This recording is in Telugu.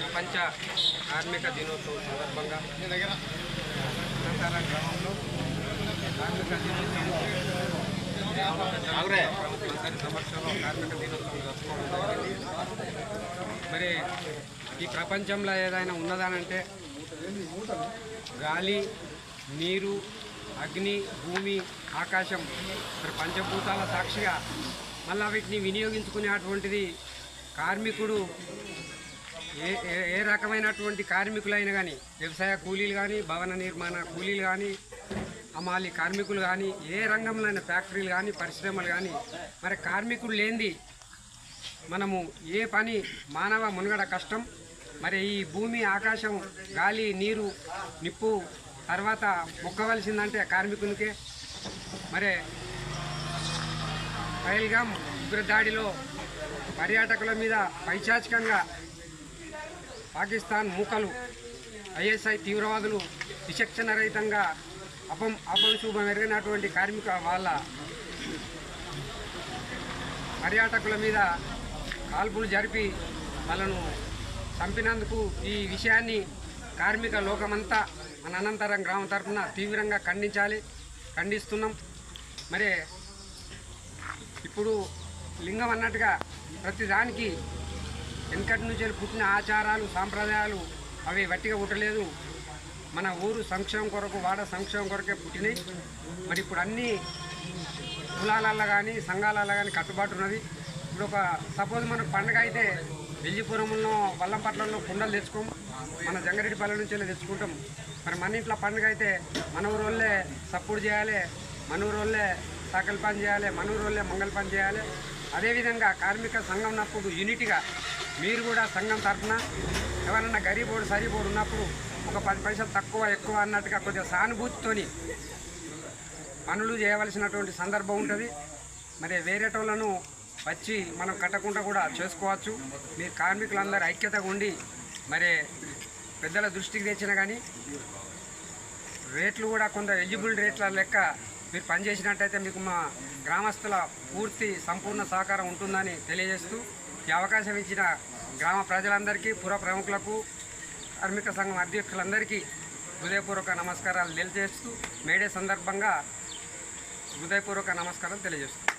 కార్మిక దినోత్సవం సందర్భంగా అనంతరం గ్రామంలో కార్మిక దినోత్సవం సమక్షంలో కార్మిక దినోత్సవం జరుపుకోవడం. మరి ఈ ప్రపంచంలో ఏదైనా ఉన్నదానంటే గాలి నీరు అగ్ని భూమి ఆకాశం మరి పంచభూతాల సాక్షిగా మళ్ళీ వీటిని వినియోగించుకునేటువంటిది కార్మికుడు ఏ ఏ- ఏ రకమైనటువంటి కార్మికులైనా కానీ వ్యవసాయ కూలీలు కానీ భవన నిర్మాణ కూలీలు కానీ అమాలి కార్మికులు కానీ ఏ రంగంలో ఫ్యాక్టరీలు కానీ పరిశ్రమలు కానీ మరి కార్మికులు లేనిది మనము ఏ పని మానవ మునుగడ కష్టం. మరి ఈ భూమి ఆకాశం గాలి నీరు నిప్పు తర్వాత మొక్కవలసిందంటే కార్మికునికే. మరి పైల్గామ్ ఉగ్రదాడిలో పర్యాటకుల మీద పైశాచికంగా పాకిస్తాన్ మూకలు ఐఎస్ఐ తీవ్రవాదులు విచక్షణ రహితంగా అపం అపంశుభం ఎరిగినటువంటి కార్మిక వాళ్ళ పర్యాటకుల మీద కాల్పులు జరిపి వాళ్ళను చంపినందుకు ఈ విషయాన్ని కార్మిక లోకమంతా మన అనంతరం గ్రామం తరఫున తీవ్రంగా ఖండించాలి ఖండిస్తున్నాం. మరి ఇప్పుడు లింగం అన్నట్టుగా ప్రతిదానికి వెనకటి నుంచి పుట్టిన ఆచారాలు సాంప్రదాయాలు అవి వట్టిగా ఉండలేదు మన ఊరు సంక్షేమం కొరకు వాడ సంక్షేమం కొరకే పుట్టినాయి. మరి ఇప్పుడు అన్ని కులాలల్లో కానీ సంఘాలల్లో కానీ కట్టుబాటు ఉన్నది. ఇప్పుడు ఒక సపోజ్ మన పండగ అయితే వెల్లిపురంలో వల్లంపట్లంలో కుండలు తెచ్చుకోం మన జంగారెడ్డిపల్లి నుంచి వెళ్ళి తెచ్చుకుంటాం మరి మన ఇంట్లో పండుగ అయితే మన ఊరోళ్ళే సపోర్ట్ చేయాలి మన ఊరోళ్ళే సకల పని చేయాలి మన ఊరోళ్ళే మంగళ పని చేయాలి. అదేవిధంగా కార్మిక సంఘం ఉన్నప్పుడు యూనిట్గా మీరు కూడా సంఘం తరఫున ఎవరన్నా గరీబోడు సరిపోడు ఉన్నప్పుడు ఒక పది పైసలు తక్కువ ఎక్కువ అన్నట్టుగా కొద్దిగా సానుభూతితోని పనులు చేయవలసినటువంటి సందర్భం ఉంటుంది. మరి వేరేటోళ్ళను వచ్చి మనం కట్టకుండా కూడా చేసుకోవచ్చు. మీరు కార్మికులందరూ ఐక్యతగా ఉండి మరి పెద్దల దృష్టికి తెచ్చినా కానీ రేట్లు కూడా కొంత ఎలిజిబుల్ రేట్ల లెక్క మీరు పనిచేసినట్టయితే మీకు మా గ్రామస్తుల పూర్తి సంపూర్ణ సహకారం ఉంటుందని తెలియజేస్తూ ఈ అవకాశం ఇచ్చిన గ్రామ ప్రజలందరికీ పుర ప్రముఖులకు కార్మిక సంఘం అధ్యక్షులందరికీ హృదయపూర్వక నమస్కారాలు తెలియజేస్తూ మేడే సందర్భంగా హృదయపూర్వక నమస్కారం తెలియజేస్తున్నాను